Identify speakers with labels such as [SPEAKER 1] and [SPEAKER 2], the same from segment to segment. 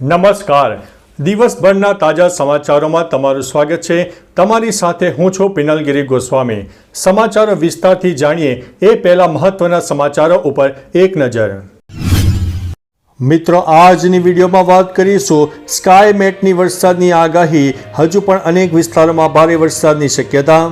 [SPEAKER 1] નમસ્કાર. દિવસભરના તાજા સમાચારોમાં તમારું સ્વાગત છે. તમારી સાથે હું છું પિનલગીરી ગોસ્વામી. સમાચારો વિસ્તારથી જાણીએ એ પહેલા મહત્વના સમાચારો ઉપર એક નજર. મિત્રો, આજની વિડીયોમાં વાત કરીશું સ્કાય મેટની વરસાદની આગાહી. હજુ પણ અનેક વિસ્તારોમાં ભારે વરસાદની શક્યતા.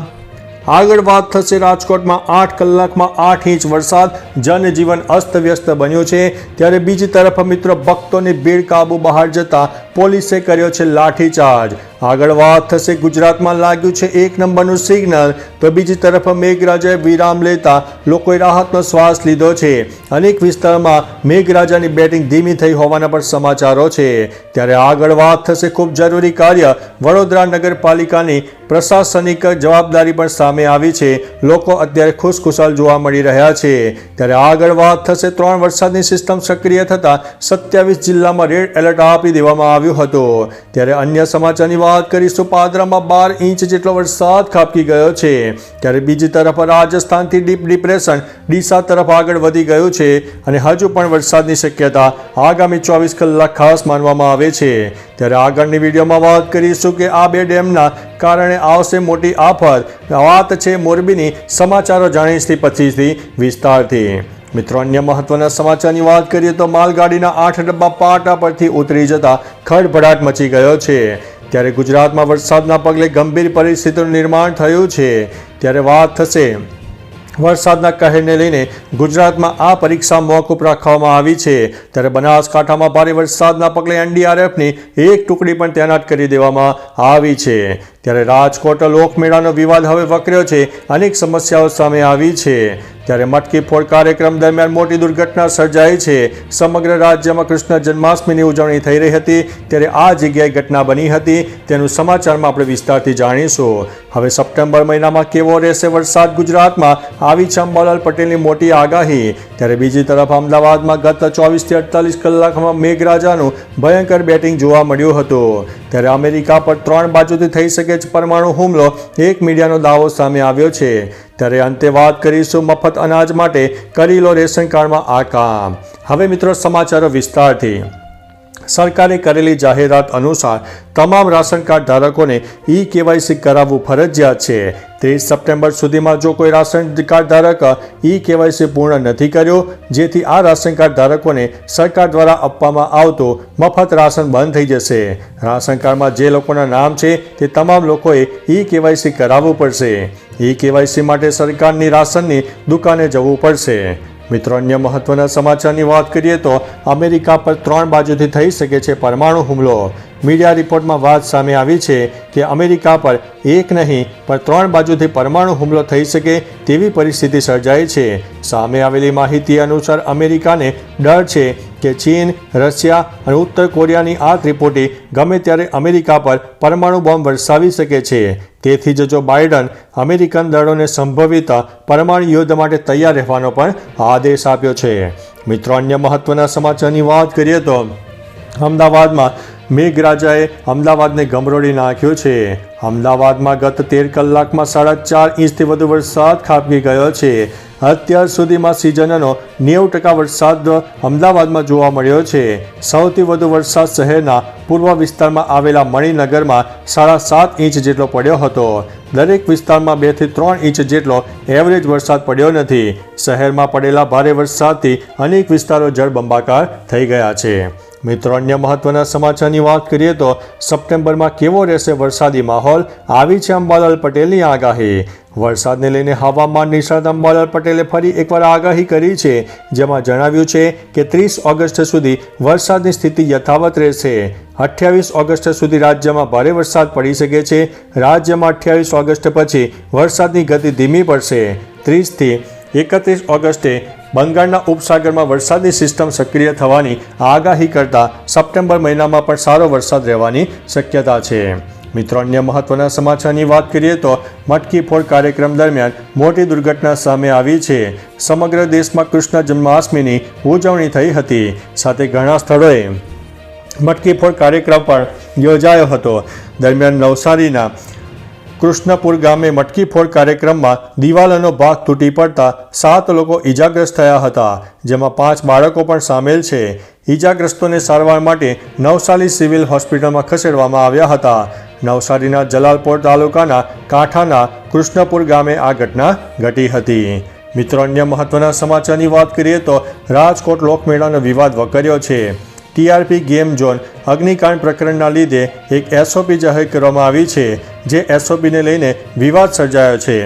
[SPEAKER 1] આગળ વાત થશે રાજકોટમાં આઠ કલાકમાં આઠ ઇંચ વરસાદ. જનજીવન અસ્તવ્યસ્ત બન્યું છે. ત્યારે બીજી તરફ મિત્રો ભક્તોની ભીડ કાબુ બહાર જતા પોલીસે કર્યો છે લાઠીચાર્જ. આગળ વાત થશે, ગુજરાતમાં લાગ્યું છે એક નંબરનું સિગ્નલ. તો બીજી તરફ મેઘરાજાએ વિરામ લેતા લોકોએ રાહતનો શ્વાસ લીધો છે. અનેક વિસ્તારમાં મેઘરાજાની બેટિંગ ધીમી થઈ હોવાના પણ સમાચારો છે. ત્યારે આગળ વાત થશે, ખૂબ જરૂરી કાર્ય વડોદરા નગરપાલિકાની પ્રશાસનિક જવાબદારી પણ સામે આવી છે. લોકો અત્યારે ખુશખુશાલ જોવા મળી રહ્યા છે. ત્યારે આગળ વાત થશે, ત્રણ વરસાદની સિસ્ટમ સક્રિય થતા સત્યાવીસ જિલ્લામાં રેડ એલર્ટ આપી દેવામાં આવ્યું હતું. ત્યારે અન્ય સમાચારની વાત કરીશું પાદરામાં બાર ઇંચ જેટલો વરસાદ ખાબકી ગયો છે. ત્યારે બીજી તરફ રાજસ્થાનથી ડીપ ડિપ્રેશન ડીસા તરફ આગળ વધી ગયું છે અને હજુ પણ વરસાદની શક્યતા આગામી ચોવીસ કલાક ખાસ માનવામાં આવે છે. ત્યારે આગળની વિડીયોમાં વાત કરીશું કે આ બે ડેમના કારણે આવશે મોટી આફત. વાત છે મોરબીની સમાચારો જાણીશથી પછીથી વિસ્તારથી. મિત્રો, અન્ય મહત્વના સમાચારની વાત કરીએ તો માલગાડીના આઠ ડબ્બા પાટા પરથી ઉતરી જતા ખડભડાટ મચી ગયો છે. ત્યારે ગુજરાતમાં વરસાદના પગલે ગંભીર પરિસ્થિતિનું નિર્માણ થયું છે. ત્યારે વાત થશે. વરસાદના કહેરને લઈને ગુજરાતમાં આ પરીક્ષા મોકૂફ રાખવામાં આવી છે. ત્યારે બનાસકાંઠામાં ભારે વરસાદના પગલે એનડીઆરએફની એક ટુકડી પણ તૈનાત કરી દેવામાં આવી છે. ત્યારે રાજકોટ લોકમેળાનો વિવાદ હવે વકર્યો છે. અનેક સમસ્યાઓ સામે આવી છે. ત્યારે મટકી ફોડ કાર્યક્રમ દરમિયાન મોટી દુર્ઘટના સર્જાઈ છે. સમગ્ર રાજ્યમાં કૃષ્ણ જન્માષ્ટમીની ઉજવણી થઈ રહી હતી. ત્યારે આ જગ્યાએ ઘટના બની હતી. તેનું સમાચારમાં આપણે વિસ્તારથી જાણીશું. હવે સપ્ટેમ્બર મહિનામાં કેવો રહેશે વરસાદ ગુજરાતમાં? આવી છે અંબાલાલ પટેલની મોટી આગાહી. ત્યારે બીજી તરફ અમદાવાદમાં ગત ચોવીસથી અડતાલીસ કલાકમાં મેઘરાજાનું ભયંકર બેટિંગ જોવા મળ્યું હતું. ત્યારે અમેરિકા પર ત્રણ બાજુથી થઈ શકે છે પરમાણુ હુમલો, એક મીડિયાનો દાવો સામે આવ્યો છે. ત્યારે અંતે વાત કરીશું મફત અનાજ માટે કરી લો રેશન કાર્ડમાં આ કામ. હવે મિત્રો સમાચારો વિસ્તારથી. સરકારે કરેલી જાહેરાત અનુસાર તમામ રાશન કાર્ડ ધારકોને ઈ કેવાયસી કરાવવું ફરજિયાત છે. ત્રીસ સપ્ટેમ્બર સુધીમાં જો કોઈ રાશન કાર્ડ ધારક ઈ કેવાયસી પૂર્ણ નથી કર્યો, જેથી આ રાશન કાર્ડ ધારકોને સરકાર દ્વારા આપવામાં આવતો મફત રાશન બંધ થઈ જશે. રાશન કાર્ડમાં જે લોકોના નામ છે, તે તમામ લોકોએ ઈ કેવાયસી કરાવવું પડશે. ઈ કેવાયસી માટે સરકારની રાશનની દુકાને જવું પડશે. મિત્રો, અન્ય મહત્વના સમાચારની વાત કરીએ તો અમેરિકા પર ત્રણ બાજુથી થઈ શકે છે પરમાણુ હુમલો. મીડિયા રિપોર્ટમાં વાત સામે આવી છે કે અમેરિકા પર એક નહીં, પણ ત્રણ બાજુથી પરમાણુ હુમલો થઈ શકે તેવી પરિસ્થિતિ સર્જાઈ છે. સામે આવેલી માહિતી અનુસાર અમેરિકાને ડર છે કે ચીન, રશિયા અને ઉત્તર કોરિયાની આ ત્રિપોટી ગમે ત્યારે અમેરિકા પર પરમાણુ બોમ્બ વરસાવી શકે છે. તેથી જ જો બાઇડન અમેરિકન દળોને સંભવિત પરમાણુ યુદ્ધ માટે તૈયાર રહેવાનો પણ આદેશ આપ્યો છે. મિત્રો, અન્ય મહત્વના સમાચારની વાત કરીએ તો અમદાવાદમાં મેઘરાજાએ અમદાવાદને ગમરોડી નાખ્યો છે. અમદાવાદમાં ગત તેર કલાકમાં સાડા ચાર ઇંચથી વધુ વરસાદ ખાબકી ગયો છે. અત્યાર સુધીમાં સિઝનનો નેવું ટકા વરસાદ અમદાવાદમાં જોવા મળ્યો છે. સૌથી વધુ વરસાદ શહેરના પૂર્વ વિસ્તારમાં આવેલા મણિનગરમાં સાડા સાત ઇંચ જેટલો પડ્યો હતો. દરેક વિસ્તારમાં બેથી ત્રણ ઇંચ જેટલો એવરેજ વરસાદ પડ્યો નથી. શહેરમાં પડેલા ભારે વરસાદથી અનેક વિસ્તારો જળબંબાકાર થઈ ગયા છે. મિત્રો, અન્ય મહત્વના સમાચારની વાત કરીએ તો સપ્ટેમ્બરમાં કેવો રહેશે વરસાદી માહોલ? આવી છે અંબાલાલ પટેલની આગાહી. વરસાદને લઈને હવામાન નિષ્ણાત અંબાલાલ પટેલે ફરી એકવાર આગાહી કરી છે, જેમાં જણાવ્યું છે કે ત્રીસ ઓગસ્ટ સુધી વરસાદની સ્થિતિ યથાવત રહેશે. અઠ્યાવીસ ઓગસ્ટ સુધી રાજ્યમાં ભારે વરસાદ પડી શકે છે. રાજ્યમાં અઠ્યાવીસ ઓગસ્ટ પછી વરસાદની ગતિ ધીમી પડશે. ત્રીસથી એકત્રીસ ઓગસ્ટે બંગાળના ઉપસાગરમાં વરસાદની સિસ્ટમ સક્રિય થવાની આગાહી કરતા સપ્ટેમ્બર મહિનામાં પણ સારો વરસાદ રહેવાની શક્યતા છે. મિત્રો, અન્ય મહત્વના સમાચારની વાત કરીએ તો મટકી ફોડ કાર્યક્રમ દરમિયાન મોટી દુર્ઘટના સામે આવી છે. સમગ્ર દેશમાં કૃષ્ણ જન્માષ્ટમીની ઉજવણી થઈ હતી. સાથે ઘણા સ્થળોએ મટકી ફોડ કાર્યક્રમ પણ યોજાયો હતો. દરમિયાન નવસારીના કૃષ્ણપુર ગામે મટકી ફોડ કાર્યક્રમમાં દિવાલનો ભાગ તૂટી પડતા સાત લોકો ઈજાગ્રસ્ત થયા હતા, જેમાં પાંચ બાળકો પણ સામેલ છે. ઈજાગ્રસ્તોને સારવાર માટે નવસારી સિવિલ હોસ્પિટલમાં ખસેડવામાં આવ્યા હતા. નવસારીના જલાલપોર તાલુકાના કાંઠાના કૃષ્ણપુર ગામે આ ઘટના ઘટી હતી. મિત્રો, અન્ય મહત્વના સમાચારની વાત કરીએ તો રાજકોટ લોકમેળાનો વિવાદ વકર્યો છે. ટીઆરપી ગેમ ઝોન અગ્નિકાંડ પ્રકરણના લીધે એક એસઓપી જાહેર કરવામાં આવી છે, જે એસઓપીને લઈને વિવાદ સર્જાયો છે.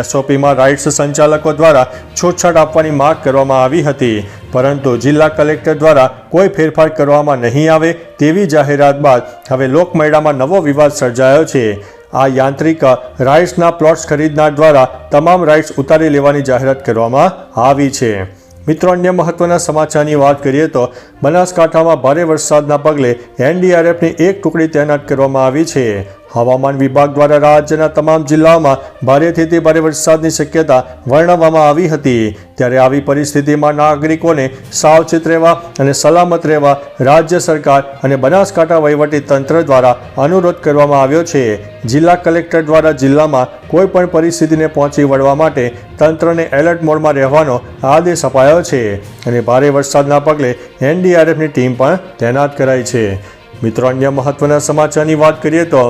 [SPEAKER 1] એસઓપીમાં રાઇટ્સ સંચાલકો દ્વારા છૂટછાટ આપવાની માંગ કરવામાં આવી હતી, પરંતુ જિલ્લા કલેક્ટર દ્વારા કોઈ ફેરફાર કરવામાં નહીં આવે તેવી જાહેરાત બાદ હવે લોકમેળામાં નવો વિવાદ સર્જાયો છે. આ યાંત્રિક રાઇટ્સના પ્લોટ્સ ખરીદનાર દ્વારા તમામ રાઇટ્સ ઉતારી લેવાની જાહેરાત કરવામાં આવી છે. મિત્રો, અન્ય મહત્વના સમાચારની વાત કરીએ તો બનાસકાંઠામાં ભારે વરસાદના પગલે એનડીઆરએફની એક ટુકડી તૈનાત કરવામાં આવી છે. હવામાન વિભાગ દ્વારા રાજ્યના તમામ જિલ્લાઓમાં ભારેથી તે ભારે વરસાદની શક્યતા વર્ણવવામાં આવી હતી. ત્યારે આવી પરિસ્થિતિમાં નાગરિકોને સાવચેત રહેવા અને સલામત રહેવા રાજ્ય સરકાર અને બનાસકાંઠા વહીવટી તંત્ર દ્વારા અનુરોધ કરવામાં આવ્યો છે. જિલ્લા કલેક્ટર દ્વારા જિલ્લામાં કોઈ પણ પરિસ્થિતિને પહોંચી વળવા માટે તંત્રને એલર્ટ મોડમાં રહેવાનો આદેશ અપાયો છે અને ભારે વરસાદના પગલે એનડીઆરએફની ટીમ પણ તૈનાત કરાઈ છે. મિત્રો, અન્ય મહત્વના સમાચારની વાત કરીએ તો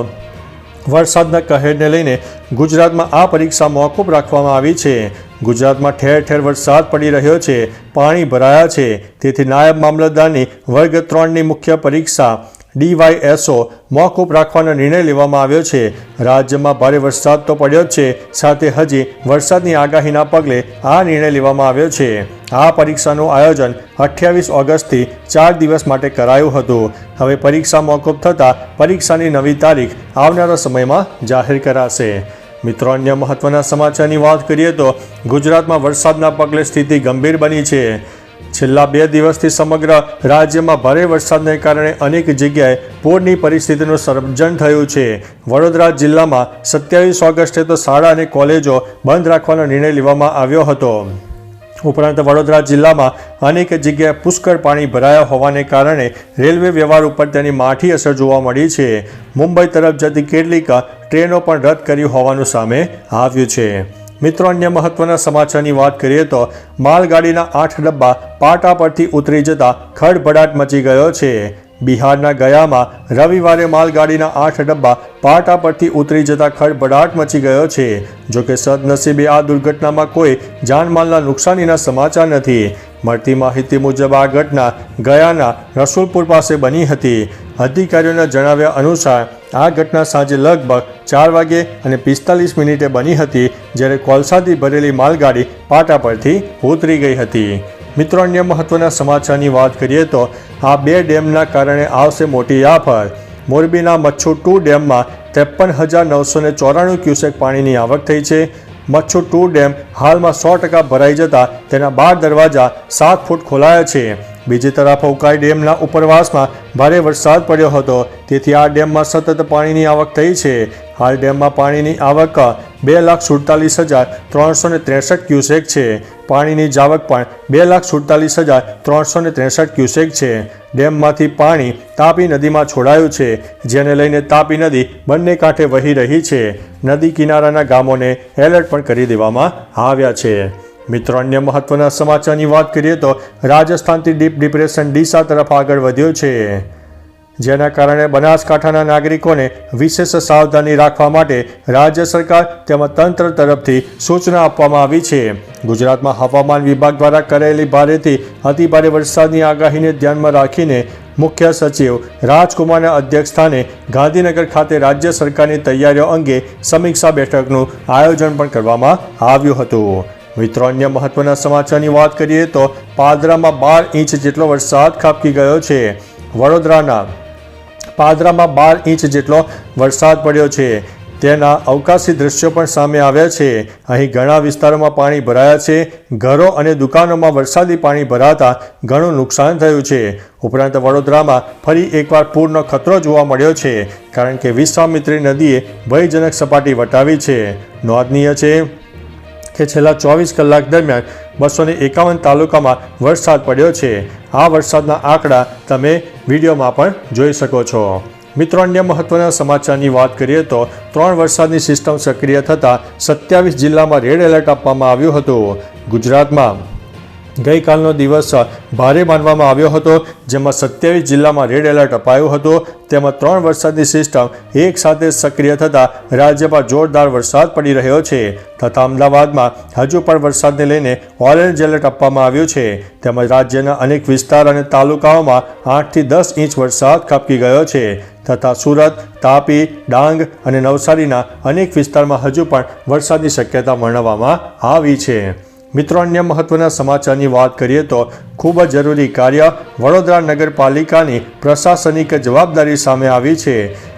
[SPEAKER 1] વરસાદના કહેરને લઈને ગુજરાતમાં આ પરીક્ષા મોકૂફ રાખવામાં આવી છે. ગુજરાતમાં ઠેર ઠેર વરસાદ પડી રહ્યો છે, પાણી ભરાયા છે. તેથી નાયબ મામલતદારની વર્ગ ત્રણની મુખ્ય પરીક્ષા ડીવાયએસઓ મોકૂફ રાખવાનો નિર્ણય લેવામાં આવ્યો છે. રાજ્યમાં ભારે વરસાદ તો પડ્યો જ છે, સાથે હજી વરસાદની આગાહીના પગલે આ નિર્ણય લેવામાં આવ્યો છે. આ પરીક્ષાનું આયોજન અઠ્યાવીસ ઓગસ્ટથી ચાર દિવસ માટે કરાયું હતું. હવે પરીક્ષા મોકૂફ થતાં પરીક્ષાની નવી તારીખ આવનારા સમયમાં જાહેર કરાશે. મિત્રો, અન્ય મહત્વના સમાચારની વાત કરીએ તો ગુજરાતમાં વરસાદના પગલે સ્થિતિ ગંભીર બની છે. છેલ્લા બે દિવસથી સમગ્ર રાજ્યમાં ભારે વરસાદને કારણે અનેક જગ્યાએ પૂરની પરિસ્થિતિનું સર્જન થયું છે. વડોદરા જિલ્લામાં સત્યાવીસ ઓગસ્ટે તો શાળા અને કોલેજો બંધ રાખવાનો નિર્ણય લેવામાં આવ્યો હતો. ઉપરાંત વડોદરા જિલ્લામાં અનેક જગ્યાએ પુષ્કળ પાણી ભરાયા હોવાને કારણે રેલવે વ્યવહાર ઉપર તેની માઠી અસર જોવા મળી છે. મુંબઈ તરફ જતી કેટલીક ટ્રેનો પણ રદ કરી હોવાનું સામે આવ્યું છે. મિત્રો, અન્ય મહત્વના સમાચારની વાત કરીએ તો માલગાડીના આઠ ડબ્બા પાટા પરથી ઉતરી જતા ખડભડાટ મચી ગયો છે. બિહારના ગયામાં રવિવારે માલગાડીના આઠ ડબ્બા પાટા પરથી ઉતરી જતા ખડભડાટ મચી ગયો છે. જોકે સદનસીબે આ દુર્ઘટનામાં કોઈ જાનમાલના નુકસાનીના સમાચાર નથી. મળતી માહિતી મુજબ આ ઘટના ગયાના રસુલપુર પાસે બની હતી. અધિકારીઓના જણાવ્યા અનુસાર આ ઘટના સાંજે લગભગ ચાર વાગે અને પિસ્તાલીસ મિનિટે બની હતી, જ્યારે કોલસાથી ભરેલી માલગાડી પાટા પરથી ઉતરી ગઈ હતી. મિત્રો, અન્ય મહત્વના સમાચારની વાત કરીએ તો, આ બે ડેમના કારણે આવશે મોટી આફત. મોરબીના મચ્છુ ટુ ડેમમાં ત્રેપન હજાર નવસો ને ચોરાણું ક્યુસેક પાણીની આવક થઈ છે. મચ્છુ ટુ ડેમ હાલમાં સો ટકા ભરાઈ જતા તેના બાર દરવાજા સાત ફૂટ ખોલાયા છે. બીજી તરફ ઉકાઈ ડેમના ઉપરવાસમાં ભારે વરસાદ પડ્યો હતો. તેથી આ ડેમમાં સતત પાણીની આવક થઈ છે. હાલ ડેમમાં પાણીની આવક બે લાખ સુડતાલીસ હજાર ત્રણસો ને ત્રેસઠ ક્યુસેક છે. પાણીની જાવક પણ બે લાખ સુડતાલીસ હજાર ત્રણસો ને ત્રેસઠ ક્યુસેક છે. ડેમમાંથી પાણી તાપી નદીમાં છોડાયું છે, જેને લઈને તાપી નદી બંને કાંઠે વહી રહી છે. નદી કિનારાના ગામોને એલર્ટ પણ કરી દેવામાં આવ્યા છે. મિત્રો, અન્ય મહત્વના સમાચારની વાત કરીએ તો રાજસ્થાનથી ડીપ ડિપ્રેશન ડીસા તરફ આગળ વધ્યો છે. જેના કારણે બનાસકાંઠાના નાગરિકોને વિશેષ સાવધાની રાખવા માટે રાજ્ય સરકાર તેમજ તંત્ર તરફથી સૂચના આપવામાં આવી છે. ગુજરાતમાં હવામાન વિભાગ દ્વારા કરેલી ભારેથી અતિભારે વરસાદની આગાહીને ધ્યાનમાં રાખીને મુખ્ય સચિવ રાજકુમારના અધ્યક્ષસ્થાને ગાંધીનગર ખાતે રાજ્ય સરકારની તૈયારીઓ અંગે સમીક્ષા બેઠકનું આયોજન પણ કરવામાં આવ્યું હતું. મિત્રો, અન્ય મહત્વના સમાચારની વાત કરીએ તો પાદરામાં બાર ઇંચ જેટલો વરસાદ ખાબકી ગયો છે. વડોદરાના પાદરામાં બાર ઇંચ જેટલો વરસાદ પડ્યો છે. તેના અવકાશી દ્રશ્યો પણ સામે આવ્યા છે. અહીં ઘણા વિસ્તારોમાં પાણી ભરાયા છે. ઘરો અને દુકાનોમાં વરસાદી પાણી ભરાતા ઘણું નુકસાન થયું છે. ઉપરાંત વડોદરામાં ફરી એકવાર પૂરનો ખતરો જોવા મળ્યો છે, કારણ કે વિશ્વામિત્રી નદીએ ભયજનક સપાટી વટાવી છે. નોંધનીય છે કે છેલ્લા ચોવીસ કલાક દરમિયાન બસો એકાવન તાલુકામાં વરસાદ પડ્યો છે. આ વરસાદના આંકડા તમે વિડીયોમાં પણ જોઈ શકો છો. મિત્રો, અન્ય મહત્વના સમાચારની વાત કરીએ તો ત્રણ વરસાદની સિસ્ટમ સક્રિય થતાં સત્યાવીસ જિલ્લામાં રેડ એલર્ટ આપવામાં આવ્યું હતું. ગુજરાતમાં ગઈકાલનો દિવસ ભારે માનવામાં આવ્યો હતો, જેમાં સત્યાવીસ જિલ્લામાં રેડ એલર્ટ અપાયું હતું. તેમાં ત્રણ વરસાદની સિસ્ટમ એક સાથે સક્રિય થતાં રાજ્યમાં જોરદાર વરસાદ પડી રહ્યો છે. તથા અમદાવાદમાં હજુ પણ વરસાદને લઈને ઓરેન્જ એલર્ટ આપવામાં આવ્યું છે. તેમજ રાજ્યના અનેક વિસ્તાર અને તાલુકાઓમાં આઠથી દસ ઇંચ વરસાદ ખાબકી ગયો છે. તથા સુરત, તાપી, ડાંગ અને નવસારીના અનેક વિસ્તારમાં હજુ પણ વરસાદની શક્યતા વર્ણવવામાં આવી છે. મિત્રો, અન્ય મહત્વના સમાચારની વાત કરીએ તો ખૂબ જ જરૂરી કાર્ય વડોદરા નગરપાલિકાની પ્રશાસનિક જવાબદારી સામે આવી છે.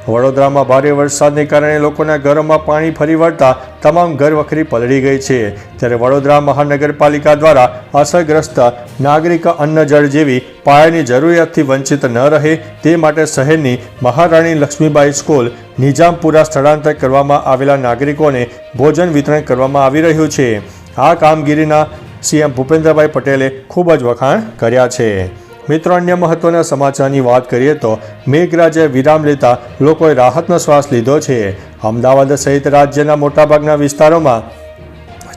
[SPEAKER 1] વડોદરામાં ભારે વરસાદને કારણે લોકોના ઘરોમાં પાણી ફરી વળતા તમામ ઘરવખરી પલળી ગઈ છે. ત્યારે વડોદરા મહાનગરપાલિકા દ્વારા અસરગ્રસ્ત નાગરિક અન્ન જળ જેવી પાયાની જરૂરિયાતથી વંચિત ન રહે તે માટે શહેરની મહારાણી લક્ષ્મીબાઈ સ્કૂલ નિજામપુરા સ્થળાંતર કરવામાં આવેલા નાગરિકોને ભોજન વિતરણ કરવામાં આવી રહ્યું છે. આ કામગીરીના સીએમ ભૂપેન્દ્રભાઈ પટેલે ખૂબ જ વખાણ કર્યા છે. મિત્રો, અન્ય મહત્વના સમાચારની વાત કરીએ તો મેઘરાજે વિરામ લેતા લોકોએ રાહતનો શ્વાસ લીધો છે. અમદાવાદ સહિત રાજ્યના મોટાભાગના વિસ્તારોમાં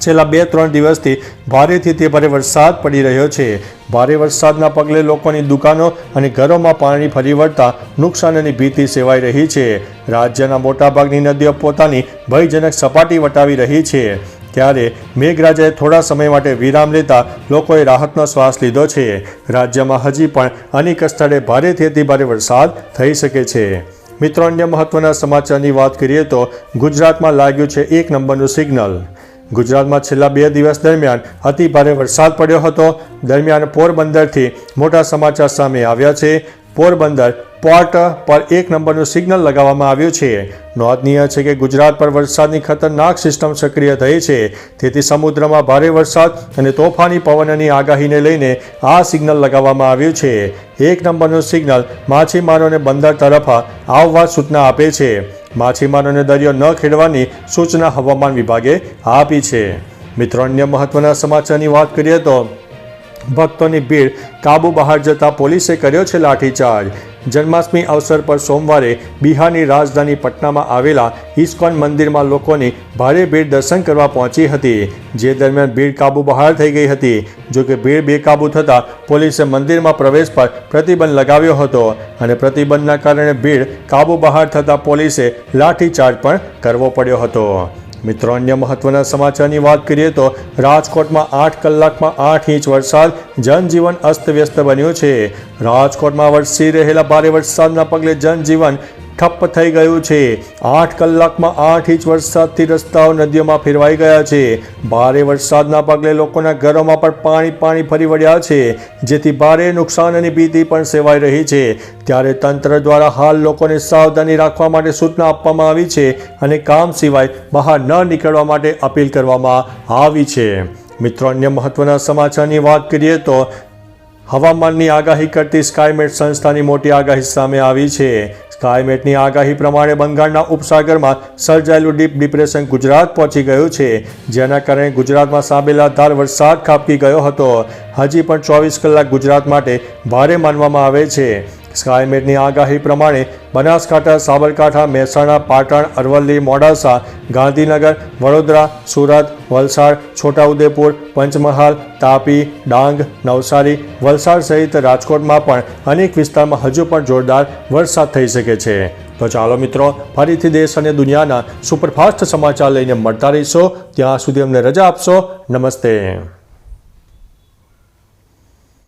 [SPEAKER 1] છેલ્લા બે ત્રણ દિવસથી ભારેથી તે ભારે વરસાદ પડી રહ્યો છે. ભારે વરસાદના પગલે લોકોની દુકાનો અને ઘરોમાં પાણી ફરી વળતા નુકસાનની ભીતિ સેવાઈ રહી છે. રાજ્યના મોટાભાગની નદીઓ પોતાની ભયજનક સપાટી વટાવી રહી છે. ત્યારે મેઘરાજાએ થોડા સમય માટે વિરામ લેતા લોકોએ રાહતનો શ્વાસ લીધો છે. રાજ્યમાં હજી પણ અનેક સ્થળે ભારેથી અતિભારે વરસાદ થઈ શકે છે. મિત્રો, અન્ય મહત્વના સમાચારની વાત કરીએ તો ગુજરાતમાં લાગ્યું છે એક નંબરનું સિગ્નલ. ગુજરાતમાં છેલ્લા બે દિવસ દરમિયાન અતિ ભારે વરસાદ પડ્યો હતો. દરમિયાન પોરબંદરથી મોટા સમાચાર સામે આવ્યા છે. પોરબંદર પોર્ટ પર એક નંબરનું સિગ્નલ લગાવવામાં આવ્યું છે. નોંધનીય છે કે ગુજરાત પર વરસાદની ખતરનાક સિસ્ટમ સક્રિય થઈ છે. તેથી સમુદ્રમાં ભારે વરસાદ અને તોફાની પવનની આગાહીને લઈને આ સિગ્નલ લગાવવામાં આવ્યું છે. એક નંબરનું સિગ્નલ માછીમારોને બંદર તરફ આવવા સૂચના આપે છે. માછીમારોને દરિયો ન ખેડવાની સૂચના હવામાન વિભાગે આપી છે. મિત્રો, અન્ય મહત્વના સમાચારની વાત કરીએ તો, ભક્તોની ભીડ કાબુ બહાર જતા પોલીસે કર્યો છે લાઠીચાર્જ. જન્માષ્ટમી અવસર પર સોમવારે બિહારની રાજધાની પટનામાં આવેલા ઇસ્કોન મંદિરમાં લોકોની ભારે ભીડ દર્શન કરવા પહોંચી હતી, જે દરમિયાન ભીડ કાબુ બહાર થઈ ગઈ હતી. જોકે ભીડ બેકાબુ થતાં પોલીસે મંદિરમાં પ્રવેશ પર પ્રતિબંધ લગાવ્યો હતો અને પ્રતિબંધના કારણે ભીડ કાબુ બહાર થતાં પોલીસે લાઠીચાર્જ પણ કરવો પડ્યો હતો. મિત્રો, અન્ય મહત્વના સમાચારની વાત કરીએ તો રાજકોટમાં આઠ કલાકમાં આઠ ઇંચ વરસાદ, જનજીવન અસ્તવ્યસ્ત બન્યું છે. રાજકોટમાં વરસી રહેલા ભારે વરસાદના પગલે જનજીવન ઠપ્પ થઈ ગયું છે. આઠ કલાકમાં આઠ ઇંચ વરસાદથી રસ્તાઓ નદીઓમાં ફેરવાઈ ગયા છે. ભારે વરસાદના પગલે લોકોના ઘરોમાં પણ પાણી પાણી ફરી વળ્યા છે. જેથી ભારે નુકસાનની ભીતિ પણ સેવાઈ રહી છે. ત્યારે તંત્ર દ્વારા હાલ લોકોને સાવધાની રાખવા માટે સૂચના આપવામાં આવી છે અને કામ સિવાય બહાર ન નીકળવા માટે અપીલ કરવામાં આવી છે. મિત્રો, અન્ય મહત્વના સમાચારની વાત કરીએ તો હવામાનની આગાહી કરતી સ્કાયમેટ સંસ્થાની મોટી આગાહી સામે આવી છે. સ્કાયમેટની આગાહી પ્રમાણે બંગાળના ઉપસાગરમાં સર્જાયેલું ડીપ ડિપ્રેશન ગુજરાત પહોંચી ગયું છે. જેના કારણે ગુજરાતમાં સાબેલાધાર વરસાદ ખાબકી ગયો હતો. હજી પણ ચોવીસ કલાક ગુજરાત માટે ભારે માનવામાં આવે છે. સ્કાયમેટની આગાહી પ્રમાણે બનાસકાંઠા, સાબરકાંઠા, મહેસાણા, પાટણ, અરવલ્લી, મોડાસા, ગાંધીનગર, વડોદરા, સુરત, વલસાડ, છોટાઉદેપુર, પંચમહાલ, તાપી, ડાંગ, નવસારી, વલસાડ સહિત રાજકોટમાં પણ અનેક વિસ્તારમાં હજુ પણ જોરદાર વરસાદ થઈ શકે છે. તો ચાલો મિત્રો, ફરીથી દેશ અને દુનિયાના સુપરફાસ્ટ સમાચાર લઈને મળતા રહીશો. ત્યાં સુધી અમને રજા આપશો. નમસ્તે.